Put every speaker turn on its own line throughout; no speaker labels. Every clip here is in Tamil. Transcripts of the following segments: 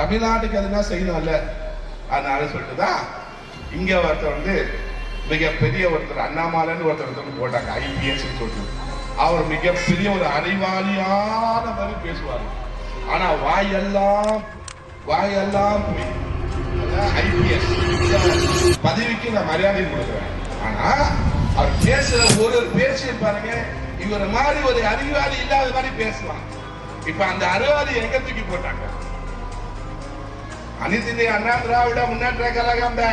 தமிழ்நாட்டுக்கு எதுனா செய்யணும்ல. அதனால சொல்லிட்டு தான் இங்க ஒருத்தர் வந்து மிகப்பெரிய ஒருத்தர் அண்ணாமலைன்னு ஒருத்தர் வந்து போட்டாங்க ஐபிஎஸ் சொல்லிட்டு. அவர் மிகப்பெரிய ஒரு அறிவாளியான மாதிரி பேசுவார். ஆனா வாயெல்லாம் வாயெல்லாம் ஐபிஎஸ் பதவிக்கு நான் மரியாதை கொடுக்குறேன். ஆனா அவர் பேசுற ஒரு ஒரு பேச்சு பாருங்க இவர் மாதிரி ஒரு அறிவாளி இல்லாத மாதிரி பேசலாம். இப்ப அந்த அறிவாளி எங்க தூக்கி போட்டாங்க? அனைத்து அண்ணா திராவிட முன்னேற்ற கழகம் அந்த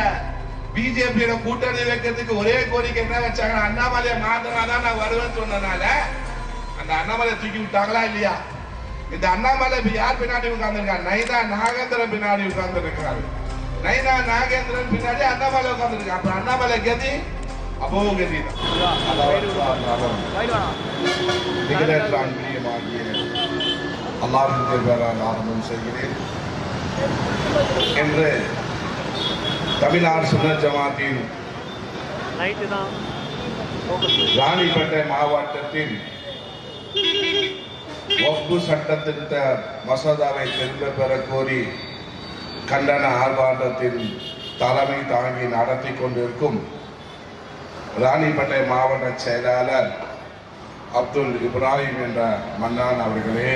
பிஜேபியோட கூட்டணி வைக்கிறதுக்கு ஒரே கோரிக்கை என்ன வச்சாங்க? அண்ணாமலையை மாத்தினாதான் நான் வருவேன்னு சொன்னனால அந்த அண்ணாமலை தூக்கி விட்டாங்களா இல்லையா? இந்த அண்ணாமலை இப்ப யார் பின்னாடி உட்கார்ந்துருக்காரு நைனா நாகேந்திரன் பின்னாடி உட்கார்ந்துருக்காரு நைனா நாகேந்திரன் பின்னாடி அண்ணாமலை உட்கார்ந்துருக்கா? அப்ப அண்ணாமலை கதி அப்போ கதி நிகழற்றான் பிரியமாகிய அல்லாவின் பேரால் ஆரம்பம் செய்கிறேன். என்று தமிழ்நாடு சுனர் ஜமாத்தின் ராணிப்பேட்டை மாவட்டத்தில் ஒப்பு சட்டத்திருத்த மசோதாவை திரும்ப பெற கோரி கண்டன ஆர்ப்பாட்டத்தில் தலைமை தாங்கி நடத்தி கொண்டிருக்கும் ராணிப்பேட்டை மாவட்ட செயலாளர் அப்துல் இப்ராஹிம் என்ற மன்னான் அவர்களே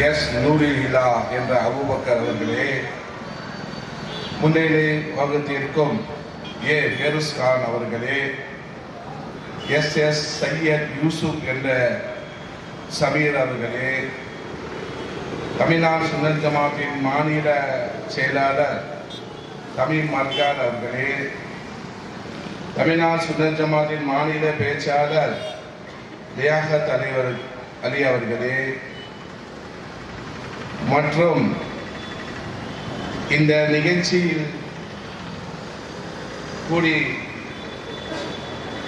எஸ் நூரி இலா என்ற அபுபக்கர் அவர்களே முன்னிலை வகுத்திருக்கும் ஏ பெருஸ் கான் அவர்களே எஸ் எஸ் சையத் யூசுப் என்ற சமீர் அவர்களே தமிழ்நாடு சுந்தர் ஜமாத்தின் மாநில செயலாளர் தமிழ் மர்கார் அவர்களே தமிழ்நாடு சுந்தர் ஜமாத்தின் மாநில பேச்சாளர் லியாகத் அலிவர் அலி அவர்களே மற்றும் இந்த நிகழ்ச்சியில் கூடி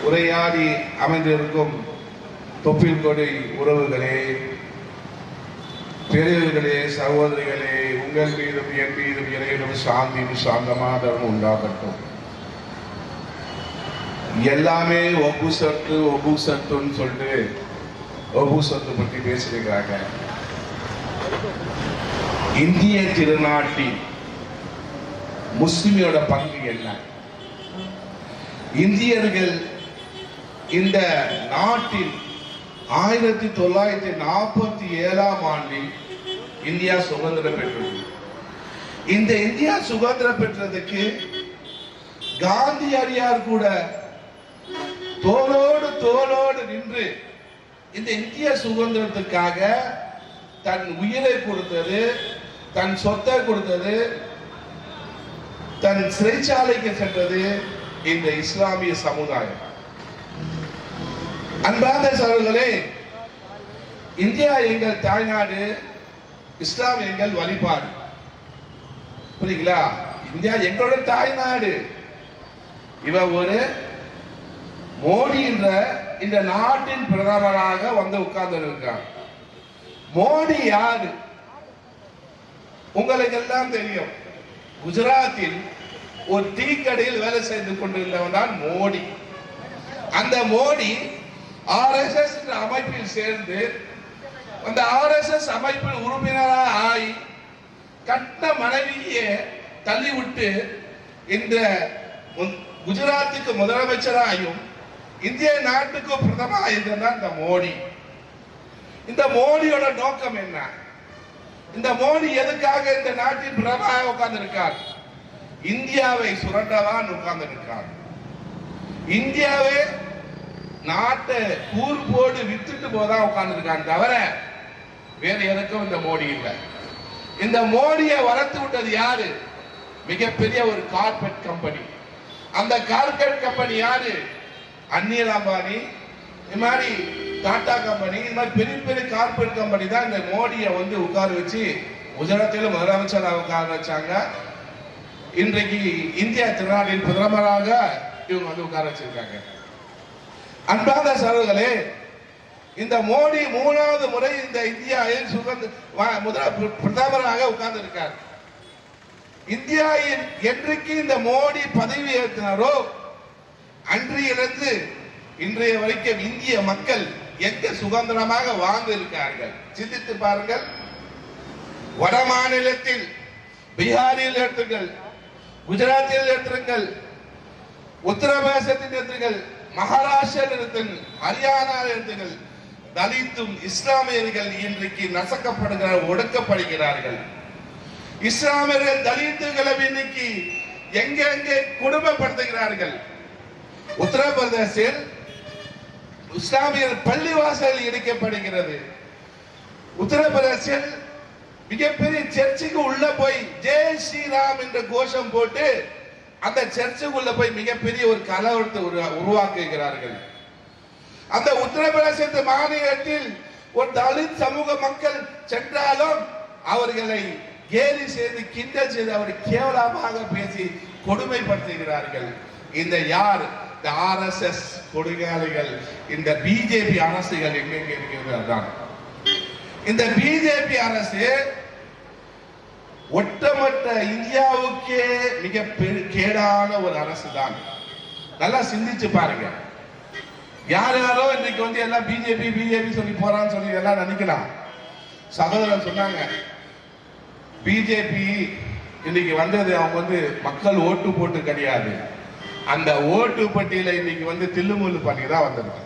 உரையாடி அமைந்திருக்கும் தொப்பில் கொடி உறவுகளே பெரியவர்களே சகோதரிகளே உங்கள் மீதும் என் மீதும் இறைவனும் சாந்தியும் சாந்தமாதவும் உண்டாகட்டும். எல்லாமே ஒப்பு சத்து ஒப்பு சத்துன்னு சொல்லிட்டு ஒப்பு சத்து பற்றி பேசியிருக்கிறாங்க. இந்திய திருநாட்டில் முஸ்லிமியோட பங்கு என்ன? இந்தியர்கள் இந்த நாட்டில் ஆயிரத்தி தொள்ளாயிரத்தி நாற்பத்தி ஏழாம் ஆண்டில் இந்தியா சுதந்திரம் பெற்றது. இந்த இந்தியா சுதந்திரம் பெற்றதுக்கு காந்தியடியார் கூட தோளோடு தோளோடு நின்று இந்த இந்திய சுதந்திரத்துக்காக தன் உயிரை கொடுத்தது தன் சொத்தை கொடுத்தது தன் சிறைச்சாலைக்கு சென்றது இந்த இஸ்லாமிய சமுதாயம். அன்பார்ந்த சகோதரர்களே இந்தியா எங்கள் தாய்நாடு இஸ்லாம் எங்கள் வழிபாடு. புரியுங்களா இந்தியா எங்களோட தாய்நாடு. இவ ஒரு மோடி என்ற இந்த நாட்டின் பிரதமராக வந்து உட்கார்ந்து இருக்கார் மோடி யாரு? உங்களுக்கு எல்லாம் தெரியும். குஜராத்தில் ஒரு டீ கடையில் வேலை செய்து கொண்டிருந்தவன் தான் மோடி. அந்த மோடி ஆர்எஸ்எஸ் என்ற அமைப்பில் சேர்ந்து அந்த ஆர்எஸ்எஸ் அமைப்பில் உறுப்பினராக ஆகி கட்ட மனைவியே தள்ளிவிட்டு இந்த குஜராத்துக்கு முதலமைச்சராயும் இந்திய நாட்டுக்கு பிரதமராக இருந்தான் இந்த மோடி. இந்த மோடியோட நோக்கம் என்ன? இந்த மோடி எதுக்காக இந்த நாட்டின் பிரதமராக உட்கார்ந்து இருக்கார் இந்தியாவை சுரண்டதான் உட்கார்ந்து இருக்கார் இந்தியாவே நாட்டை கூர் போடு வித்துட்டு போதா உட்கார்ந்து இருக்கான் தவிர வேற எதுக்கும் இந்த மோடி இல்லை. இந்த மோடியை வளர்த்து விட்டது யாரு? மிகப்பெரிய ஒரு கார்பெட் கம்பெனி அந்த கார்பெட் கம்பெனி யாரு? அந்நியல் அம்பானி. இது மாதிரி டாடா கம்பெனி இந்த மாதிரி பெரிய பெரிய கார்பரேட் கம்பெனி தான் இந்த மோடியை வந்து உட்கார வச்சு குஜராத்தில் முதலமைச்சராக உட்கார வச்சாங்க. இன்றைக்கு இந்திய திருநாளின் பிரதமராக இவங்க வந்து உட்கார வச்சிருக்காங்க. அன்பான சகோதரர்களே இந்த மோடி மூணாவது முறை இந்த இந்தியாவில் சுகந்த முதல பிரதமராக உட்கார்ந்து இருக்கார் இந்தியாவில் என்றைக்கு இந்த மோடி பதவி ஏற்றினாரோ அன்றிலிருந்து இன்றைய வரைக்கும் இந்திய மக்கள் எங்க சுதந்திரமாக வாழ்ந்து இருக்கிறார்கள் சிந்தித்து பாருங்கள். வட மாநிலத்தில் பீகாரில் எடுத்துங்கள் குஜராத்தில் எடுத்துங்கள் உத்தரப்பிரதேசத்தில் எடுத்துங்கள் மகாராஷ்டிரில் எடுத்துங்கள் ஹரியானாவில் எடுத்துங்கள் தலித்தும் இஸ்லாமியர்கள் இன்றைக்கு நசக்கப்படுகிறார் ஒடுக்கப்படுகிறார்கள். இஸ்லாமியர்கள் தலித்துகளை இன்னைக்கு எங்கெங்கே குடும்பப்படுத்துகிறார்கள்? உத்தரப்பிரதேசில் இஸ்லாமியர் பள்ளிவாசல் இடிக்கப்படுகிறது. உத்தரப்பிரதேசில் மிகப்பெரிய சர்ச்சுக்கு உள்ள போய் ஜெய் ஸ்ரீராம் என்ற கோஷம் போட்டு அந்த சர்ச்சுக்குள்ள போய் மிகப்பெரிய ஒரு கலவரத்தை உருவா- உருவாக்குகிறார்கள். அந்த உத்தரப்பிரதேசத்து மாநிலத்தில் ஒரு தலித் சமூக மக்கள் சென்றாலும் அவர்களை கேலி செய்து கிண்டல் செய்து அவரை கேவலமாக பேசி கொடுமைப்படுத்துகிறார்கள். இந்த யார் இந்த ஆர்எஸ்எஸ் கொடுங்காலிகள் இந்த பிஜேபி அரசுகள் எங்கெங்க இருக்கிறது தான் இந்த பிஜேபி அரசு ஒட்டுமொத்த இந்தியாவுக்கே மிக பெரு- கேடான ஒரு அரசு தான் நல்லா சிந்திச்சு பாருங்க. யார் யாரோ இன்னைக்கு வந்து எல்லாம் பிஜேபி பிஜேபி சொல்லி போறான்னு சொல்லி எல்லாம் நினைக்கலாம். சகோதரர் சொன்னாங்க பிஜேபி இன்னைக்கு வந்தது அவங்க வந்து மக்கள் ஓட்டு போட்டு கிடையாது. அந்த ஓட்டு பட்டியல இன்னைக்கு வந்து தில்லுமுல்லு பண்ணி தான் வந்திருக்கு.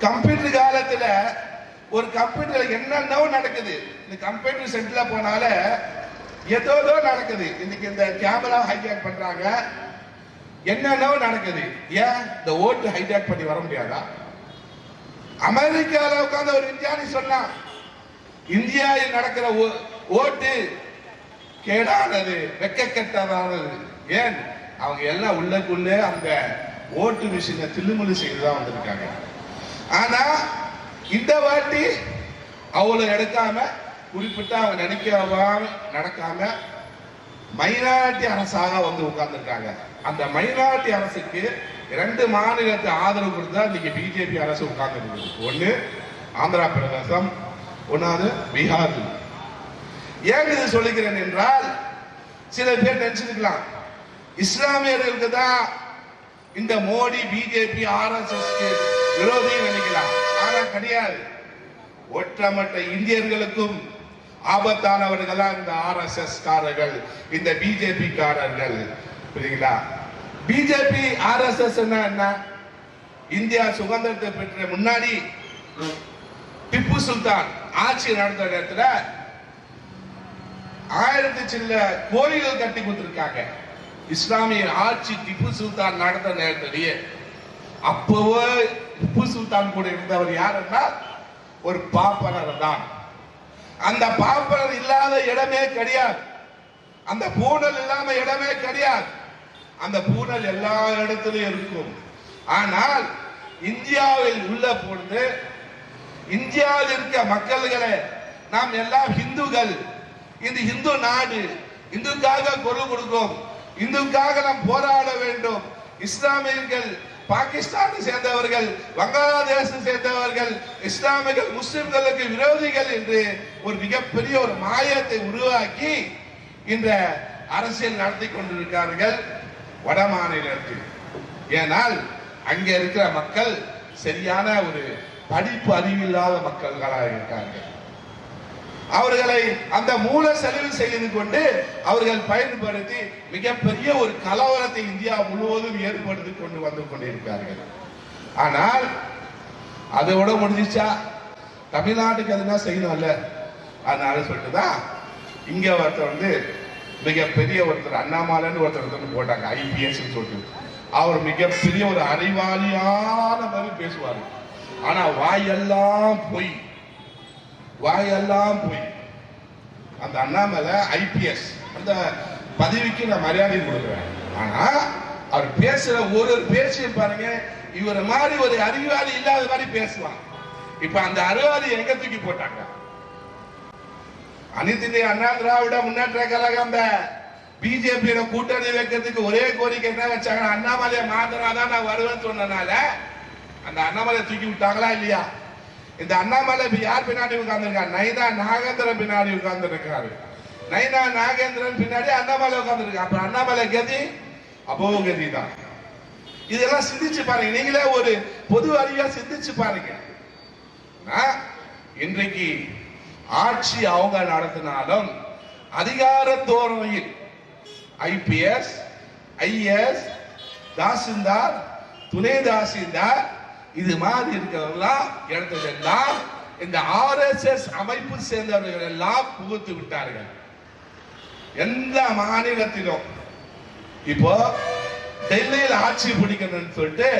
கம்ப்யூட்டர் காலத்துல ஒரு கம்ப்யூட்டர்ல என்னென்னவோ நடக்குது. இந்த கம்ப்யூட்டர் சென்டர்ல போனால ஏதோ நடக்குது. இன்னைக்கு இந்த கேமரா ஹைஜாக் பண்றாங்க. என்னென்னவோ நடக்குது. ஏன்? இந்த ஓட்டு ஹைஜாக் பண்ணி வர முடியாதா? அமெரிக்கால உட்கார்ந்து ஒரு விஞ்ஞானி சொன்னான் இந்தியாவில் நடக்கிற ஓ- ஓட்டு கேடானது வெக்கக்கெட்டதானது ஏன்? அவங்க எல்லாம் உள்ளக்குள்ளே அந்த ஓட்டு மிஷினை தில்லுமுள்ளு செய்து தான் வந்திருக்காங்க. ஆனா இந்த வாட்டி அவளை எடுக்காம குறிப்பிட்ட அவங்க நினைக்காம நடக்காம மைனாரிட்டி அரசாக வந்து உட்கார்ந்துருக்காங்க. அந்த மைனாரிட்டி அரசுக்கு ரெண்டு மாநிலத்தை ஆதரவு கொடுத்தா இன்னைக்கு பிஜேபி அரசு உட்கார்ந்து ஒன்று ஆந்திரா பிரதேசம் ஒன்னாவது பீகார். ஏன் இது சொல்லுகிறேன் என்றால் சில பேர் நினைச்சிருக்கலாம். இஸ்லாமியர்களுக்கு தான் இந்த மோடி பிஜேபி ஆர்எஸ்எஸ் விரோதி நினைக்கலாம். ஆனா கிடையாது. ஒற்றமற்ற இந்தியர்களுக்கும் ஆபத்தானவர்களா இந்த ஆர்எஸ்எஸ் காரர்கள் இந்த பிஜேபி காரர்கள். புரியுங்களா பிஜேபி ஆர்எஸ்எஸ் என்ன? இந்தியா சுதந்திரத்தை பெற்ற முன்னாடி திப்பு சுல்தான் ஆட்சி நடந்த இடத்துல ஆயிரத்தி சில்ல கோயில்கள் கட்டி கொடுத்துருக்காங்க. இஸ்லாமிய ஆட்சி திப்பு சுல்தான் நடந்த நேரத்திலேயே அப்பவோ திப்பு சுல்தான் கூட இருந்தவர் யாருன்னா ஒரு பாப்பனர் தான். அந்த பாப்பனர் இல்லாத இடமே கிடையாது. அந்த பூனல் இல்லாம இடமே கிடையாது. அந்த பூனல் எல்லா இடத்திலும் இருக்கும். ஆனால் இந்தியாவில் உள்ள பொழுது இந்தியாவில் இருக்க மக்கள்களை நாம் எல்லாம் இந்துக்கள் இந்த இந்து நாடு. இந்துக்காக குரல் கொடுக்கும். இந்துக்காக நாம் போராட வேண்டும். இஸ்லாமியர்கள் பாகிஸ்தானை சேர்ந்தவர்கள் வங்காளதேசத்தை சேர்ந்தவர்கள் இஸ்லாமியர்கள் முஸ்லிம்களுக்கு விரோதிகள் என்று ஒரு மிகப்பெரிய ஒரு மாயத்தை உருவாக்கி இந்த அரசியல் நடத்தி கொண்டிருக்கிறார்கள் வட மாநிலத்தில். ஏனால் அங்கே இருக்கிற மக்கள் சரியான ஒரு படிப்பு அறிவில்லாத மக்கள்களாக இருக்கார்கள். அவர்களை அந்த மூல செலவு செய்து கொண்டு அவர்கள் பயன்படுத்தி மிகப்பெரிய ஒரு கலவரத்தை இந்தியா முழுவதும் ஏற்படுத்தி கொண்டு வந்து கொண்டிருக்கிறார்கள். ஆனால் அதோட முடிஞ்சிச்சா? தமிழ்நாட்டுக்கு எதுனா செய்யணும்ல? அதனால சொல்லிட்டுதான் இங்க ஒருத்தர் வந்து மிகப்பெரிய ஒருத்தர் அண்ணாமலைன்னு ஒருத்தர் வந்து போட்டாங்க ஐபிஎஸ் சொல்லிட்டு. அவர் மிகப்பெரிய ஒரு அறிவாளியான மாதிரி பேசுவார். ஆனா வாயெல்லாம் பொய் வாயெல்லாம் போய். அந்த அண்ணாமலை ஐபிஎஸ் அந்த பதவிக்கு நான் மரியாதை கொடுக்குறேன். ஆனா அவர் பேசுற ஒரு ஒரு பேச்சையும் பாருங்க இவரை மாதிரி ஒரு அறிவாளி இல்லாத மாதிரி பேசுவான். இப்ப அந்த அறிவாளி எங்க தூக்கி போட்டாங்க? அனைத்து இந்திய அண்ணா திராவிட முன்னேற்ற கழகம் அந்த பிஜேபியோட கூட்டணி வைக்கிறதுக்கு ஒரே கோரிக்கை என்ன வச்சாங்க அண்ணாமலையை மாத்தினாதான் நான் வருவேன்னு சொன்னனால அந்த அண்ணாமலையை தூக்கி விட்டாங்களா இல்லையா? இந்த அண்ணாமலை யார் பின்னாடி உட்கார்ந்துருக்காரு? நைனா நாகேந்திரன் பின்னாடி உட்கார்ந்து நைனா நாகேந்திரன் பின்னாடி அண்ணாமலை உட்கார்ந்து அப்ப அண்ணாமலை கதி? அபோ கதி தான் இதெல்லாம் சிந்திச்சு பாருங்க. நீங்களே ஒரு பொது அறிவியா சிந்திச்சு பாருங்க. ஆ? இன்றைக்கு ஆட்சி அவங்க நடத்தினாலும் அதிகார தோரணையில் ஐபிஎஸ் ஐஎஸ் தாசில்தார் துணை தாசில்தார் இது மாதிரி இருக்கிறவங்களாம் இடத்துல எல்லாம் இந்த ஆர்எஸ்எஸ் அமைப்பு சேர்ந்தவர்கள் எல்லாம் புகுத்து விட்டார்கள். எந்த மாநிலத்திலும். இப்போ டெல்லியில் ஆட்சி பிடிக்கணும்னு சொல்லிட்டு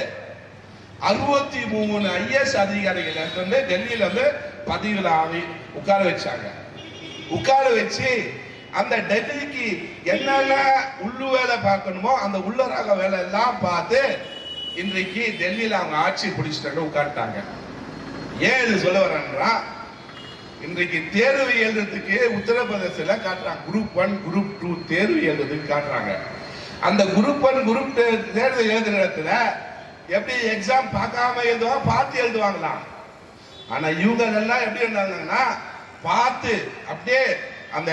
அறுபத்தி மூணு ஐஎஸ் அதிகாரிகள் வந்து டெல்லியில வந்து பதிவில் ஆவி உட்கார வச்சாங்க. உட்கார வச்சு அந்த டெல்லிக்கு என்னென்ன உள்ளு வேலை பார்க்கணுமோ அந்த உள்ளராக வேலை எல்லாம் பார்த்து இன்றைக்கு டெல்லியில அவங்க ஆட்சி பிடிச்சிட்டாங்க உட்காந்துட்டாங்க ஏன் இது சொல்ல வரேன்னா இன்றைக்கு தேர்வு எழுதுறதுக்கு உத்தரப்பிரதேசத்துல காட்டுறாங்க. குரூப் ஒன் குரூப் டூ தேர்வு எழுதுறதுக்கு காட்டுறாங்க. அந்த குரூப் ஒன் குரூப் தேர்வு எழுதுற இடத்துல எப்படி எக்ஸாம் பார்க்காம எழுதுவாங்க பார்த்து எழுதுவாங்களாம் ஆனா இவங்க எல்லாம் எப்படி எழுதாங்கன்னா பார்த்து அப்படியே அந்த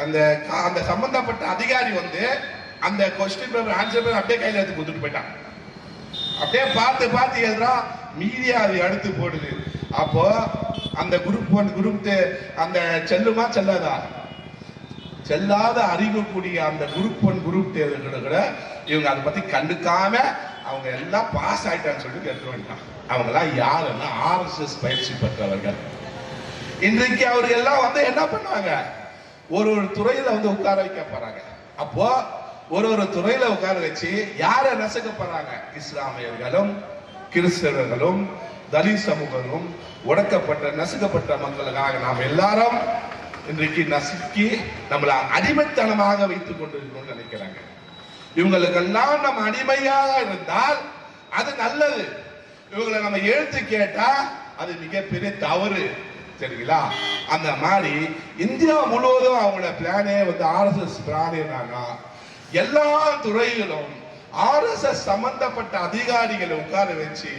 அந்த கா- அந்த சம்பந்தப்பட்ட அதிகாரி வந்து அந்த கொஸ்டின் பேப்பர் ஆன்சர் பேப்பர் அப்படியே கையில் எடுத்து கொடுத்துட்டு போயிட்டான் அப்படியே பார்த்து பார்த்து எழுதுறான் மீதியா அது அடுத்து போடுது. அப்போ அந்த குரூப் ஒன் குரூப் அந்த செல்லுமா செல்லாதா? செல்லாத அறிவக்கூடிய அந்த குரூப் ஒன் குரூப் தேர்வுகளை கூட இவங்க அதை பத்தி கண்டுக்காம அவங்க எல்லாம் பாஸ் ஆயிட்டான்னு சொல்லிட்டு எடுத்து வந்துட்டான் அவங்க எல்லாம் யாருன்னா ஆர்எஸ்எஸ் பயிற்சி பெற்றவர்கள். இன்றைக்கு அவர்கள் எல்லாம் வந்து என்ன பண்ணுவாங்க? ஒரு ஒரு துறையில வந்து உட்கார வைக்க போறாங்க. அப்போ ஒரு ஒரு துறையில உட்கார வச்சு யாரை நசுக்கப்படுறாங்க? இஸ்லாமியர்களும் கிறிஸ்தவர்களும் தலித் சமூகமும் உடக்கப்பட்ட நசுக்கப்பட்ட மக்களுக்காக நாம் எல்லாரும் இன்றைக்கு நசுக்கி நம்மளை அடிமைத்தனமாக வைத்துக் கொண்டிருக்கணும்னு நினைக்கிறாங்க. இவங்களுக்கெல்லாம் நம்ம அடிமையாக இருந்தால் அது நல்லது. இவங்களை நம்ம எழுத்து கேட்டா அது மிகப்பெரிய தவறு. சரிங்களா? அந்த மாதிரி இந்தியா முழுவதும் அவங்களோட பிளானே வந்து ஆர்எஸ்எஸ் பிளான் என்னன்னா எல்லா துறையிலும் ஆர்எஸ்எஸ் சம்பந்தப்பட்ட அதிகாரிகளை உட்கார வச்சு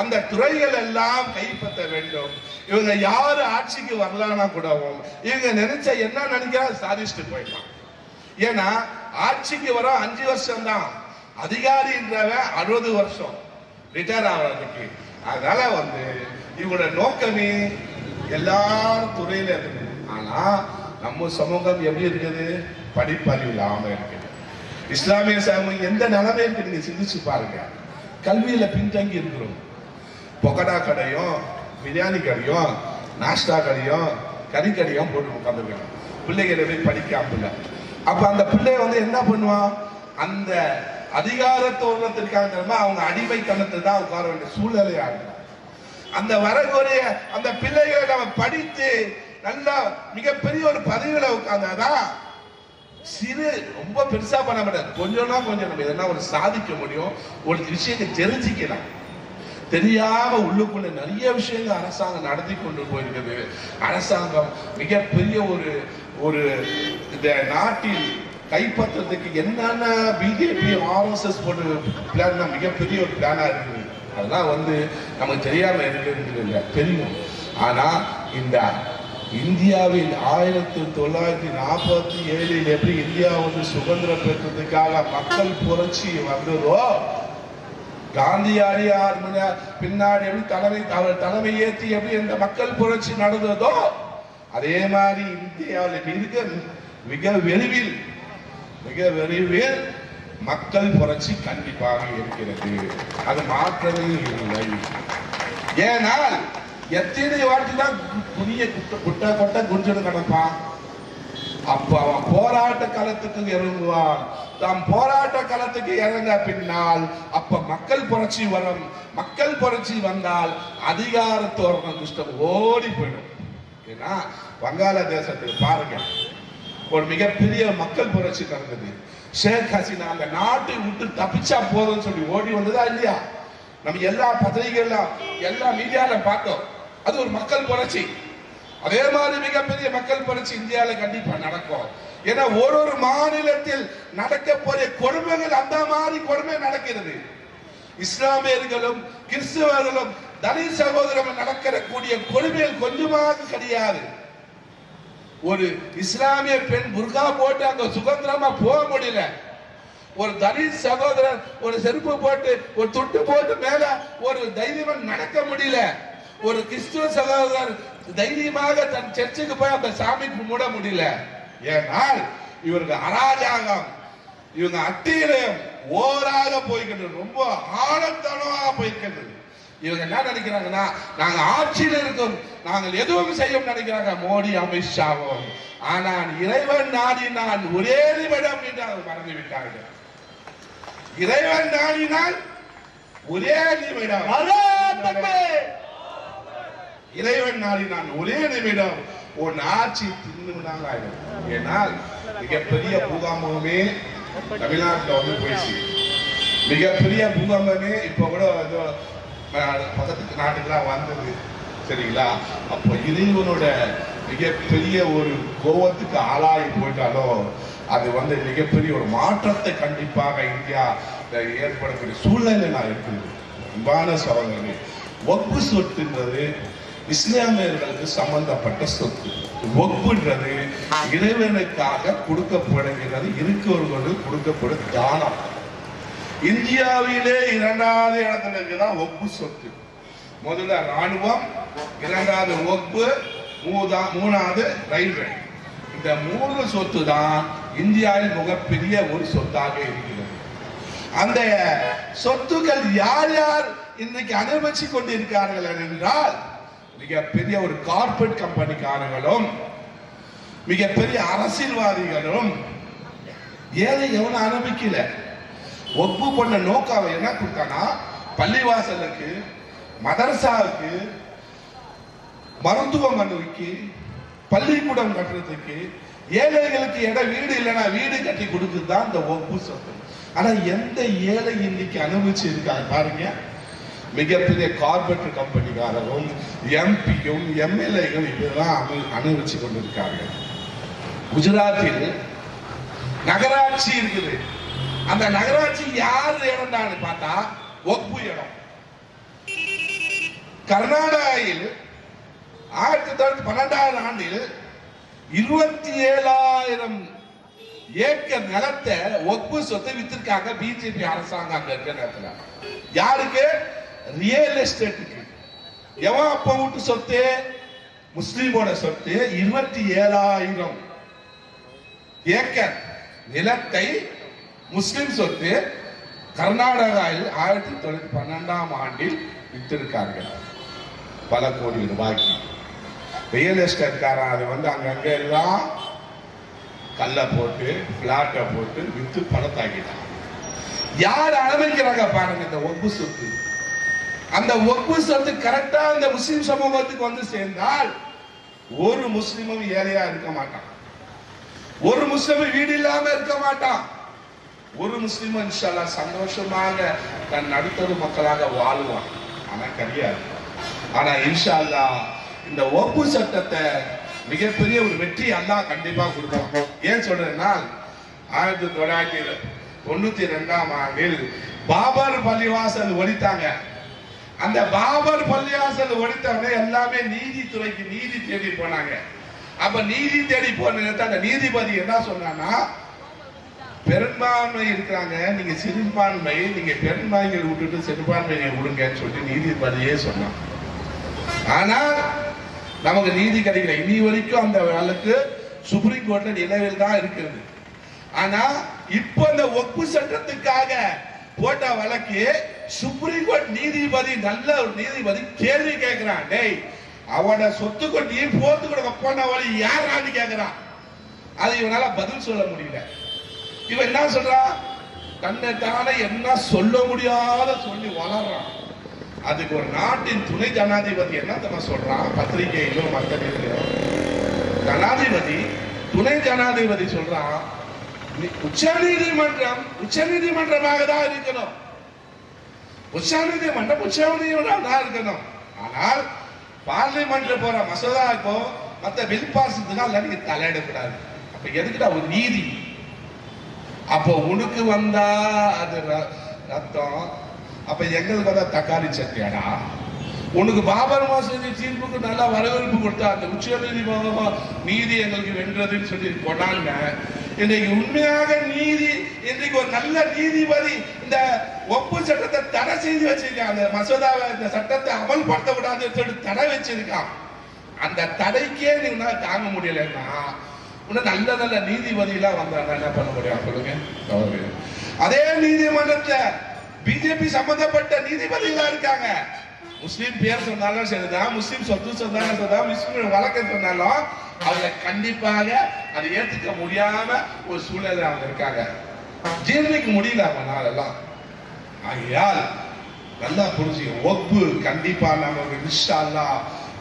அந்த துறைகள் எல்லாம் கைப்பற்ற வேண்டும். இவங்க யாரு ஆட்சிக்கு வரலான்னா கூடவும் இவங்க நினைச்ச என்ன நினைக்கிறா சாதிச்சுட்டு போயிடலாம் ஏன்னா ஆட்சிக்கு வர அஞ்சு வருஷம் தான் அதிகாரின்றவன் அறுபது வருஷம். ரிட்டையர் ஆகிறதுக்கு அதனால வந்து இவங்களோட நோக்கமே எல்லா துறையில இருக்கு. ஆனா நம்ம சமூகம் எப்படி இருக்குது? படிப்பறிவு இல்லாம இருக்குது இஸ்லாமிய சமூகம் எந்த நிலைமை இருக்கு நீங்க சிந்திச்சு பாருங்க. கல்வியில பின்தங்கி இருக்கிறோம். பொக்கடா கடையும் பிரியாணி கடையும் நாஷ்டா கடையும் கறிக்கடையும் போட்டு உட்காந்துருக்காங்க பிள்ளைகளை போய் படிக்காம இல்லை அப்ப அந்த பிள்ளை வந்து என்ன பண்ணுவான் அந்த அதிகாரத்தோரணத்திற்காக அவங்க அடிமைத்தனத்தை தான் உட்கார வேண்டிய சூழ்நிலையா இருக்கும் அந்த வரக்கூடிய அந்த பிள்ளைகளை நம்ம படித்து நல்லா மிகப்பெரிய ஒரு பதவியில உட்கார்ந்தாதான் சிறு ரொம்ப பெருசா பண்ண மாட்டாது கொஞ்சம்னா கொஞ்சம் நம்ம எதனா ஒரு சாதிக்க முடியும். ஒரு விஷயத்தை தெரிஞ்சுக்கலாம். தெரியாம உள்ளுக்குள்ள நிறைய விஷயங்கள் அரசாங்கம் நடத்தி கொண்டு போயிருக்குது. அரசாங்கம் மிகப்பெரிய ஒரு ஒரு இந்த நாட்டில் கைப்பற்றுறதுக்கு என்னென்ன பிஜேபி ஆர்எஸ்எஸ் போட்டு பிளான் மிகப்பெரிய ஒரு பிளானா இருக்குது. அதெல்லாம் வந்து நமக்கு தெரியாம இருக்கிறது இல்லை. தெரியும். ஆனா இந்த இந்தியாவில் ஆயிரத்தி தொள்ளாயிரத்தி நாற்பத்தி ஏழில் எப்படி இந்தியா வந்து சுதந்திரம் பெற்றதுக்காக மக்கள் புரட்சி வந்ததோ காந்தியாரியார் பின்னாடி எப்படி தலைமை அவர் தலைமை ஏற்றி எப்படி இந்த மக்கள் புரட்சி நடந்ததோ அதே மாதிரி இந்தியாவில் மிக மிக விரைவில் மிக விரைவில் மக்கள் புரட்சி கண்டிப்பாக இருக்கிறது. அது மாற்றமே இல்லை. ஏனால் எத்தனை வாட்டி தான் புதிய குட்ட குட்ட கொட்ட குஞ்சு கிடப்பான் அப்ப அவன் போராட்ட களத்துக்கு இறங்குவான். தாம் போராட்ட களத்துக்கு இறங்க பின்னால் அப்ப மக்கள் புரட்சி வரும். மக்கள் புரட்சி வந்தால் அதிகார தோரணம் துஷ்டம் ஓடி போயிடும். ஏன்னா வங்காளதேசத்துக்கு பாருங்க ஒரு மிகப்பெரிய மக்கள் புரட்சி நடந்தது. ஷேக் ஹசீனா அந்த நாட்டை விட்டு தப்பிச்சா போதும்னு சொல்லி ஓடி வந்ததா இல்லையா? நம்ம எல்லா பத்திரிகைகள்ல எல்லா மீடியால பார்த்தோம். அது ஒரு மக்கள் புரட்சி. அதே மாதிரி மிகப்பெரிய மக்கள் புரட்சி இந்தியாவில் கண்டிப்பா நடக்கும். ஏன்னா ஒரு ஒரு மாநிலத்தில் நடக்க போற கொடுமைகள் அந்த மாதிரி கொடுமை நடக்கிறது. இஸ்லாமியர்களும் கிறிஸ்துவர்களும் தலித் சகோதரம் நடக்கிற கூடிய கொடுமைகள் கொஞ்சமாக கிடையாது. ஒரு இஸ்லாமிய பெண் புர்கா போட்டு அங்க சுதந்திரமா போக முடியல. ஒரு தலித் சகோதரர் ஒரு செருப்பு போட்டு ஒரு துட்டு போட்டு மேல ஒரு தைரியமா நடக்க முடியல. ஒரு கிறிஸ்துவ சகோதரர் தைரியமாக தன் சர்ச்சுக்கு போய் அந்த சாமி கும்பிட முடியல. ஏனால் இவருக்கு அராஜகம் இவங்க அட்டீரம் ஓராக போய்கின்றது ரொம்ப ஆழத்தனமாக போய்கின்றது இவங்க என்ன நினைக்கிறாங்கன்னா நாங்க ஆட்சியில் இருக்கோம் நாங்கள் எதுவும் செய்யும் நினைக்கிறாங்க மோடி அமித்ஷாவும் ஆனால் இறைவன் நாடினால் ஒரே நிமிடம் என்று அவர் மறந்து விட்டார்கள் இறைவன் நாடினால் ஒரே நிமிடம். இறைவன் நான் ஒரே நிமிடம் உன் ஆட்சி தின்னுனாங்க ஆயிடும். ஏனால் மிகப்பெரிய பூகாம்பமே தமிழ்நாட்டில் வந்து போயிடுச்சு. மிகப்பெரிய பூகம்பமே இப்போ கூட ஏதோ பக்கத்துக்கு நாட்டுக்கெல்லாம் வந்தது. சரிங்களா? அப்போ இறைவனோட மிகப்பெரிய ஒரு கோபத்துக்கு ஆளாகி போயிட்டாலோ அது வந்து மிகப்பெரிய ஒரு மாற்றத்தை கண்டிப்பாக இந்தியா ஏற்படக்கூடிய சூழ்நிலை நான் இருக்குது அன்பான சகோதரனே ஒப்பு சொத்துன்றது இஸ்லாமியர்களுக்கு சம்பந்தப்பட்ட சொத்து. ஒப்புன்றது இறைவனுக்காக கொடுக்கப்படுகிறது இருக்கிறவர்களுக்கு கொடுக்கப்படும் தானம். இந்தியாவிலே இரண்டாவது இடத்துல இருக்குதான் ஒப்பு சொத்து. முதல்ல ராணுவம் இரண்டாவது ஒப்பு மூதா மூணாவது ரயில்வே. இந்த மூணு சொத்து தான் இந்தியாவில் மிகப்பெரிய ஒரு சொத்தாக இருக்கிறது. அந்த சொத்துக்கள் யார் யார் இன்னைக்கு அனுபவிச்சு கொண்டிருக்கிறார்கள் என்றால் மிகப்பெரிய ஒரு கார்பரேட் கம்பெனிக்காரங்களும் மிகப்பெரிய அரசியல்வாதிகளும் ஏழை எவனும் அனுபவிக்கல ஒப்பு பண்ண நோக்கம் அவன் என்ன கொடுத்தானா? பள்ளிவாசலுக்கு மதரசாவுக்கு மருத்துவமனைக்கு பள்ளிக்கூடம் கட்டுறதுக்கு ஏழைகளுக்கு இடம் வீடு இல்லைன்னா வீடு கட்டி கொடுக்குறது தான் இந்த ஒப்பு சொத்து. ஆனா எந்த ஏழை இன்னைக்கு அனுபவிச்சு இருக்காங்க பாருங்க. மிகப்பெரிய கார்பரேட் கம்பெனிக்காரரும் எம்பியும் எம்எல்ஏயும் இதெல்லாம் அணு அனுபவிச்சு கொண்டிருக்காங்க குஜராத்தில் நகராட்சி இருக்குது. அந்த நகராட்சி யார் இடம்னு பார்த்தா ஒப்பு இடம். கர்நாடகாவில் ஆயிரத்தி தொள்ளாயிரத்தி பன்னெண்டாவது ஆண்டில் இருபத்தி ஏழாயிரம் ஏக்கர் நிலத்தை ஒப்பு சொத்தை வித்திருக்காங்க பிஜேபி அரசாங்கம் அங்க இருக்கிற நேரத்தில். யாருக்கு? ரியல் எஸ்டேட்டுக்கு எவன் அப்ப வீட்டு சொத்து? முஸ்லீமோட சொத்து இருபத்தி ஏழாயிரம். ஏக்கர் நிலத்தை முஸ்லிம் சொத்து கர்நாடகாவில் ஆயிரத்தி தொள்ளாயிரத்தி பன்னெண்டாம் ஆண்டில் வித்திருக்கார்கள். பல கோடி ரூபாய்க்கு. ரியல் எஸ்டேட்காரன் அது வந்து அங்கங்க எல்லாம் கல்லை போட்டு பிளாட்டை போட்டு விற்று பணத்தாக்கிட்டான். யார் அனுபவிக்கிறாங்க பாருங்க இந்த ஒப்பு சொத்து? அந்த ஒப்பு சொத்து கரெக்டா அந்த முஸ்லிம் சமூகத்துக்கு வந்து சேர்ந்தால் ஒரு முஸ்லிமும் ஏழையா இருக்க மாட்டான். ஒரு முஸ்லிமும் வீடு இல்லாம இருக்க மாட்டான். ஒரு முஸ்லிம் இன்ஷால்லா சந்தோஷமாக தன் நடுத்தரு மக்களாக வாழ்வான். ஆனா கிடையாது ஆனா இன்ஷா இந்த ஒப்பு சட்டத்தை மிகப்பெரிய ஒரு வெற்றி அல்லாஹ் கண்டிப்பா கொடுப்பான். ஏன் சொல்றேன்னா ஆயிரத்தி தொள்ளாயிரத்தி தொண்ணூத்தி ரெண்டாம் ஆண்டில் பாபர் பள்ளிவாசல் ஒழித்தாங்க. அந்த பாபர் பள்ளியாசல் ஒழித்தவங்க எல்லாமே நீதித்துறைக்கு நீதி தேடி போனாங்க. அப்ப நீதி தேடி போன அந்த நீதிபதி என்ன சொன்னான்னா பெரும்பான்மை இருக்கிறாங்க நீங்க சிறுபான்மை நீங்க பெரும்பான்மையை விட்டுட்டு சிறுபான்மையை விடுங்கன்னு சொல்லிட்டு நீதிபதியே சொன்னான். ஆனா நமக்கு நீதி கிடைக்கல. இனி வரைக்கும் அந்த வழக்கு சுப்ரீம் கோர்ட்ல நிலவில் தான் இருக்கிறது. ஆனா இப்போ இந்த ஒப்பு சட்டத்துக்காக போட்ட வழக்கு சுப்ரீம் கோர்ட் நீதிபதி நல்ல ஒரு நீதிபதி கேள்வி கேட்கிறான். டேய் அவனோட சொத்துக்கு நீ போத்து கூட போன வழி யாரான்னு கேட்கிறான். அது இவனால பதில் சொல்ல முடியல. இவன் என்ன சொல்றான்? தன்னை தானே என்ன சொல்ல முடியாத சொல்லி வளர்றான். அதுக்கு ஒரு நாட்டின் துணை ஜனாதிபதி என்ன தெரியுமா சொல்றான்? பத்திரிகையிலும் மற்ற ஜனாதிபதி துணை ஜனாதிபதி சொல்றான் உச்ச நீதிமன்றம் உச்ச நீதிமன்றமாக தான் இருக்கணும். உச்ச நீதிமன்றம் உச்ச நீதிமன்றம் தான் இருக்கணும்? ஆனால் பார்லிமெண்ட்ல போற மசோதாக்கோ மத்த பில் பாஸுக்கு அல்ல நீங்க தலையிடக்கூடாது. அப்ப எதுக்குடா ஒரு நீதி? அப்போ உனக்கு வந்தா அது ர- ரத்தம். அப்ப எங்களுக்கு வந்தா தக்காளி சட்னியாடா? உனக்கு பாபர் மசூதி தீர்ப்புக்கு நல்லா வரவேற்பு கொடுத்தா அந்த உச்ச நீதிமன்றம் நீதி எங்களுக்கு வென்றதுன்னு சொல்லி கொண்டாங்க இன்றைக்கு உண்மையாக நீதி இன்றைக்கு ஒரு நல்ல நீதிபதி இந்த ஒப்பு சட்டத்தை தடை செய்து வச்சிருக்கான். அந்த மசோதாவை இந்த சட்டத்தை அமல்படுத்த கூடாதுன்னு தடை வச்சிருக்கான். அந்த தடைக்கே நீங்க தாங்க முடியலன்னா இன்னும் நல்ல நல்ல நீதிபதியெல்லாம் வந்தாங்க என்ன பண்ண முடியும்? சொல்லுங்க. அதே நீதிமன்றத்தில் பிஜேபி சம்பந்தப்பட்ட நீதிபதிகளா இருக்காங்க. முஸ்லீம் பேர் சொன்னாலும் சரிதான் முஸ்லீம் சொத்து சொன்னாலும் சரிதான் முஸ்லீம் வழக்கம் சொன்னாலும் அதுல கண்டிப்பாக அதை ஏத்துக்க முடியாம ஒரு சூழ்நிலை அவங்க இருக்காங்க. ஜீரணிக்க முடியல அவங்களால நாளெல்லாம். ஆகையால் நல்லா புரிஞ்சு ஒப்பு கண்டிப்பா நமக்கு இன்ஷா அல்லாஹ்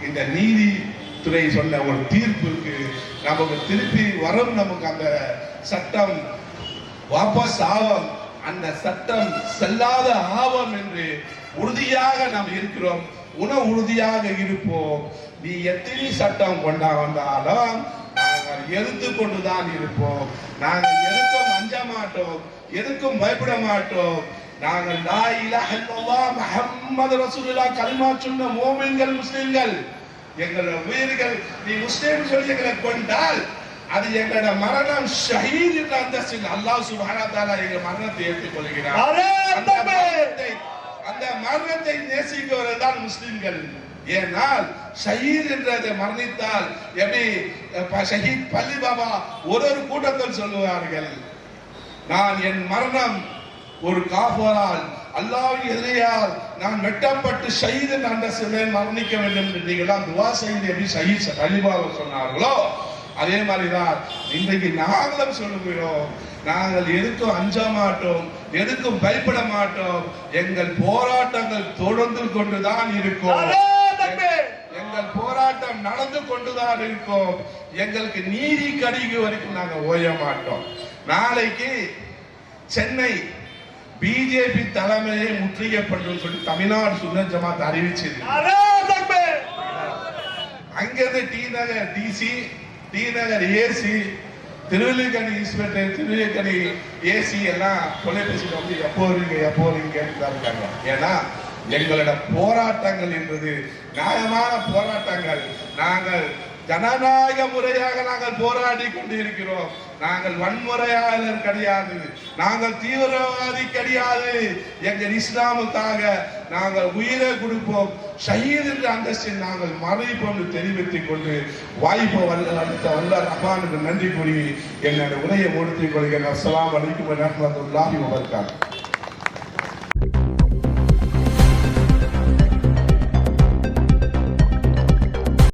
இந்த துறை சொன்ன ஒரு தீர்ப்புக்கு நமக்கு திருப்பி வரும் நமக்கு அந்த சட்டம் வாபஸ் ஆகும். அந்த சட்டம் செல்லாத ஆவம் என்று உறுதியாக நாம் இருக்கிறோம். உண உறுதியாக இருப்போம். நீ எத்தனை சட்டம் கொண்டா வந்தாலும் நாங்கள் எதிர்த்து கொண்டுதான் இருப்போம். நாங்கள் எதுக்கும் அஞ்ச மாட்டோம். எதுக்கும் பயப்பட மாட்டோம். நாங்கள் லா இலாஹ இல்லல்லாஹ் முஹம்மது ரசூலுல்லாஹ் கலிமா சொன்ன மோமின்கள் முஸ்லிம்கள் எங்களோட உயிர்கள் நீ முஸ்லிம் சொல்லி எங்களை கொண்டால் அது எங்களோட மரணம் ஷஹீத் என்ற அந்தஸ்தில் அல்லாஹ் சுப்ஹானஹு வ தஆலா எங்கள் மரணத்தை ஏற்றுக்கொள்கிறார். அந்த மரணத்தை அந்த மரணத்தை நேசிக்கிறவர்கள் தான் முஸ்லிம்கள். ஏனால் ஷஹீத் என்றதை மரணித்தால் எப்படி ஷஹீத் பள்ளி பாபா ஒரு ஒரு கூட்டத்தில் சொல்லுவார்கள். நான் என் மரணம் ஒரு காஃபரால் அல்லாஹ்வின் எதிரியால் நான் வெட்டப்பட்டு ஷஹீத் என்ற அந்தஸ்திலே மரணிக்க வேண்டும் என்று நீங்களாம் துவா செய்து எப்படி ஷஹீத் கலிபாக சொன்னார்களோ அதே மாதிரிதான் இன்றைக்கு நாங்களும் சொல்லுகிறோம். நாங்கள் எதுக்கும் அஞ்ச மாட்டோம் எதுக்கும் பயப்பட மாட்டோம். எங்கள் போராட்டங்கள் தொடர்ந்து கொண்டுதான் இருக்கும். எங்கள் போராட்டம் நடந்து கொண்டுதான் இருக்கும். எங்களுக்கு நீதி கடிகு வரைக்கும் நாங்க ஓய மாட்டோம். நாளைக்கு சென்னை பிஜேபி தலைமையை முற்றுகைப்படும் சொல்லி தமிழ்நாடு சுதந்திர ஜமாத் அறிவிச்சது அங்கிருந்து T Nagar DC T Nagar AC Thiruvallikeni inspector Thiruvallikeni AC எல்லாம் தொலைபேசியில் வந்து எப்போ வருவீங்க எப்போ வருவீங்கன்னு இருக்காங்க ஏன்னா எங்களோட போராட்டங்கள் என்பது நியாயமான போராட்டங்கள். நாங்கள் ஜனநாயக முறையாக நாங்கள் போராடி கொண்டு இருக்கிறோம் நாங்கள் வன்முறையாளர் கிடையாது. நாங்கள் தீவிரவாதி கிடையாது. எங்கள் இஸ்லாமுக்காக நாங்கள் உயிரை கொடுப்போம். ஷஹீத் என்ற அந்தஸ்தில் நாங்கள் மறைப்போம் தெரிவித்துக் கொண்டு வாய்ப்பு வல்ல அடுத்த வல்ல ரஹ்மானுக்கு நன்றி கூறி என்னோட உரையை முடித்துக் கொள்கிறேன். அஸ்லாம் அலைக்கும் வரமத்துல்லாஹி வபரகாத்துஹு